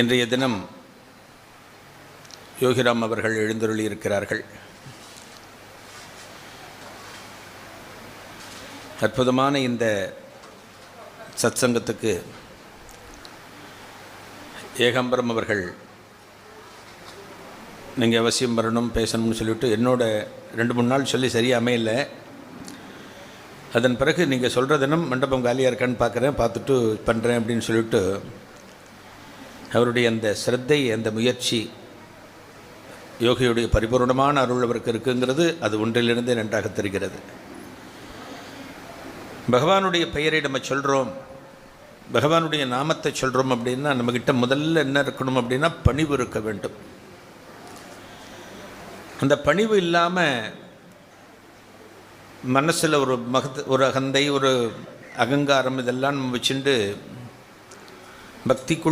இன்றைய தினம் யோகிராம் அவர்கள் எழுந்தருளி இருக்கிறார்கள். அற்புதமான இந்த சத்சங்கத்துக்கு ஏகாம்பரம் அவர்கள் நீங்கள் அவசியம் வரணும் பேசணும்னு சொல்லிவிட்டு என்னோட ரெண்டு மூணு நாள் சொல்லி சரியாக இல்லை. அதன் பிறகு நீங்கள் சொல்கிற தினம் மண்டபம் காலியாக இருக்கான்னு பார்க்குறேன் பார்த்துட்டு பண்ணுறேன் அப்படின்னு சொல்லிவிட்டு அவருடைய அந்த சிரத்தை அந்த முயற்சி யோகியுடைய பரிபூர்ணமான அருள் அவருக்கு இருக்குங்கிறது அது ஒன்றிலிருந்தே நன்றாக தெரிகிறது. பகவானுடைய பெயரை நம்ம சொல்கிறோம் பகவானுடைய நாமத்தை சொல்கிறோம் அப்படின்னா நம்மக்கிட்ட முதல்ல என்ன இருக்கணும் அப்படின்னா பணிவு இருக்க வேண்டும். அந்த பணிவு இல்லாமல் மனசில் ஒரு மகத் ஒரு அகந்தை ஒரு அகங்காரம் இதெல்லாம் நம்ம வச்சுட்டு பக்திக்குள்